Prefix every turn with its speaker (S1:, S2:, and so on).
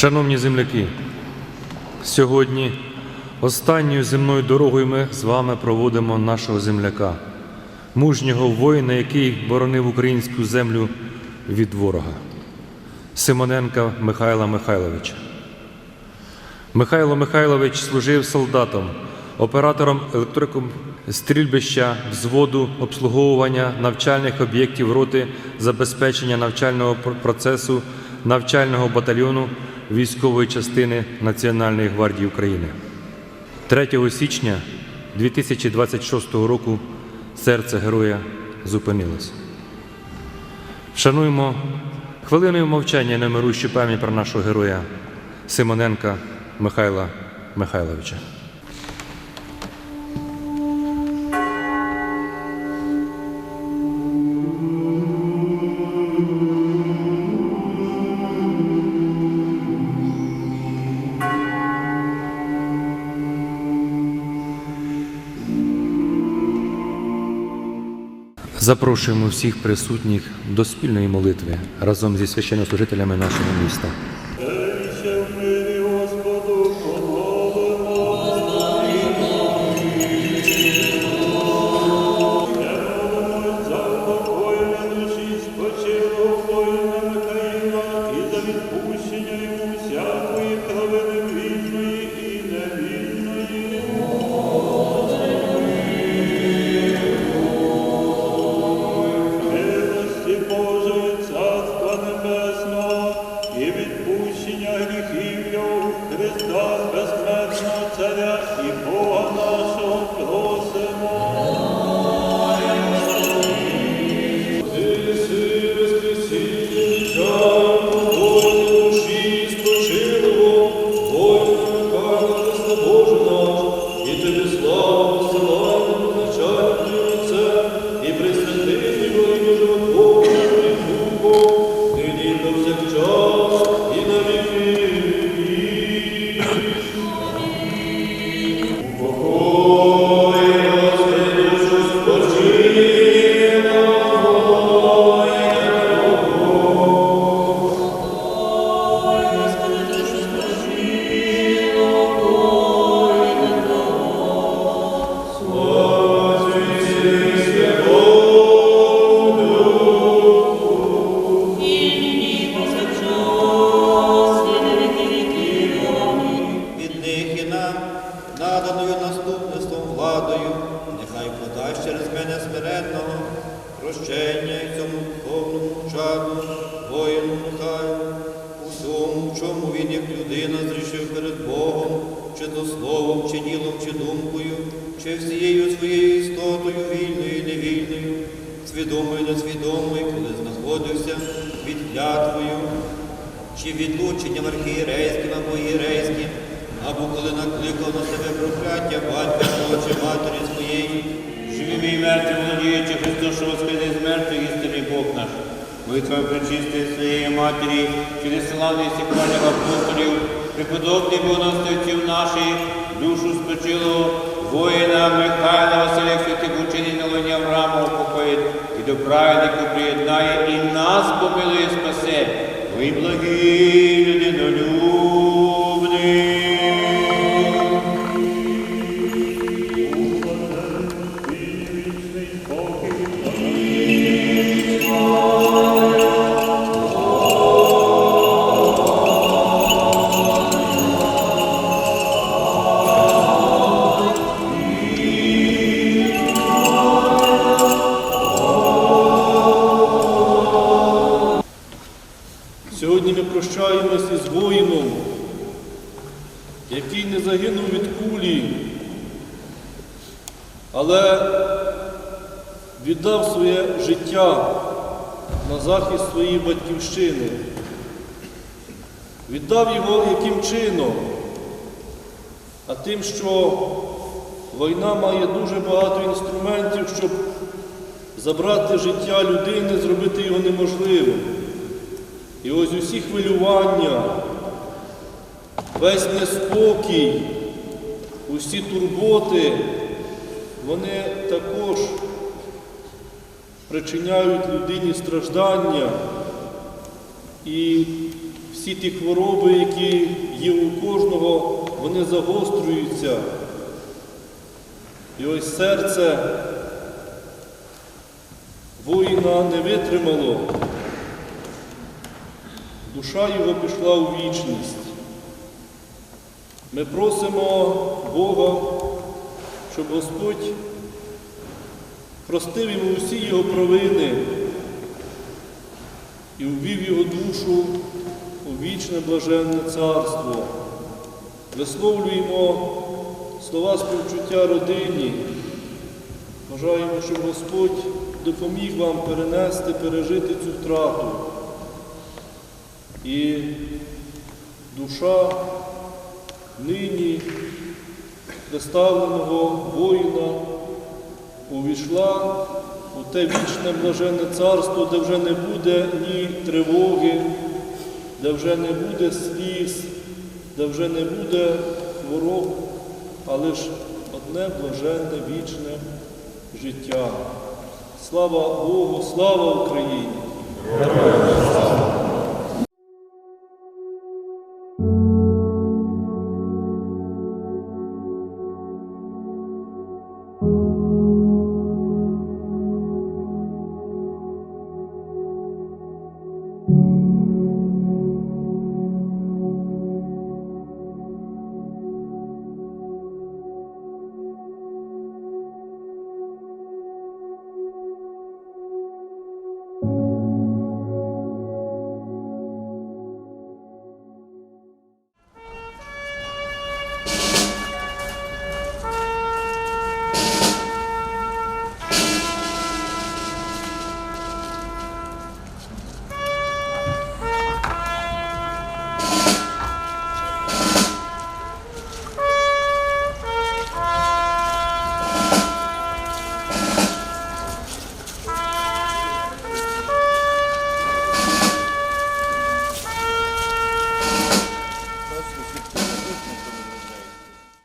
S1: Шановні земляки, сьогодні останньою земною дорогою ми з вами проводимо нашого земляка, мужнього воїна, який боронив українську землю від ворога, Симоненка Михайла Михайловича. Михайло Михайлович служив солдатом, оператором електриком стрільбища, взводу обслуговування навчальних об'єктів роти забезпечення навчального процесу навчального батальйону військової частини Національної гвардії України. 3 січня 2026 року серце героя зупинилось. Шануємо хвилиною мовчання немирущу пам'ять про нашого героя Симоненка Михайла Михайловича. Запрошуємо всіх присутніх до спільної молитви разом зі священнослужителями нашого міста.
S2: В
S3: чому він як людина зрішив перед Богом, чи то словом, чи ділом, чи думкою, чи всією своєю істотою, вільною і невільною, свідомою несвідомою, коли знаходився під клятвою, чи відлученням архієрейським або ієрейським, або коли накликав на себе прокляття батька свого чи матері своєї,
S4: Живими і мертві володіючи Христос, що воскрес з мертвих істинний Бог наш. Молитва причистої своєї матері, через славний сіквальних апостолів, преподобних богонаставців наших, душу спочило воїна Михайла Василя святих учений на лоні Авраама упокоїть і до праведнику приєднає, і нас помилує спасе. Ви благі
S2: Сьогодні ми прощаємося із воїном, який не загинув від кулі, але віддав своє життя на захист своєї батьківщини. Віддав його яким чином? А тим, що війна має дуже багато інструментів, щоб забрати життя людини, зробити його неможливим. І ось усі хвилювання, весь неспокій, усі турботи, вони також причиняють людині страждання і всі ті хвороби, які є у кожного, вони загострюються. І ось серце воїна не витримало. Душа його пішла у вічність. Ми просимо Бога, щоб Господь простив йому усі його провини і ввів його душу у вічне блаженне царство. Висловлюємо слова співчуття родині. Бажаємо, щоб Господь допоміг вам перенести, пережити цю втрату. І душа нині представленого воїна увійшла у те вічне блаженне царство, де вже не буде ні тривоги, де вже не буде сліз, де вже не буде хвороб, а лише одне блаженне вічне життя. Слава Богу, слава Україні!